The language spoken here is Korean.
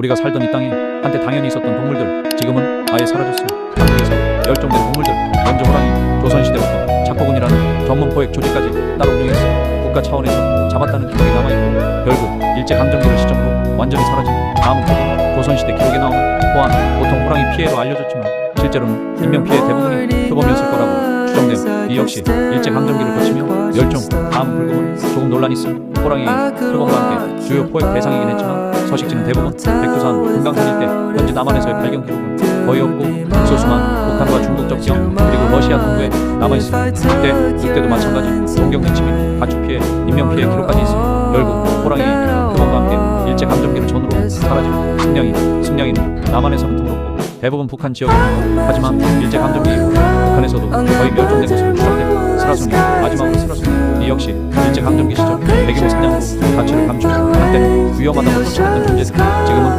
우리가 살던 이 땅에 한때 당연히 있었던 동물들 지금은 아예 사라졌어요. 한국에서 멸종된 동물들 먼저 호랑이 조선시대부터 착고군이라는 전문 포획 조직까지 따로 운영했어. 국가 차원에서 잡았다는 기록이 남아있고 결국 일제강점기를 시점으로 완전히 사라진 다음은 거기 조선시대 기록에 나오는 호안 보통 호랑이 피해로 알려졌지만 실제로는 인명피해 대부분이 표범이었을 거라고 추정됨. 이 역시 일제강점기를 거치며 멸종 다음 불금은 조금 논란이 있음. 호랑이 표범과 함께 주요 포획 대상이긴 했지만 서식지는 대부분 백두산, 금강산 일대 현재 남한에서의 발견 기록은 거의 없고 소수만 북한과 중국 접경 그리고 러시아 동부에 남아있습니다. 이때 이때도 마찬가지 동경민 침입, 가축 피해, 인명 피해 기록까지 있으며 결국 호랑이 표범과 함께 일제 감정기를 전후로 사라진 승냥이, 승냥이는 남한에서는 드물었고 대부분 북한 있고 하지만 일제 감정기 이후 북한에서도 거의 멸종된 것으로 추정되고 스라소니 마지막으로 스라소니 이 역시 일제 감정기 시절 대규모 사냥으로 가치를 감추며 한때 위험하다고 쫓아냈던 존재들 지금은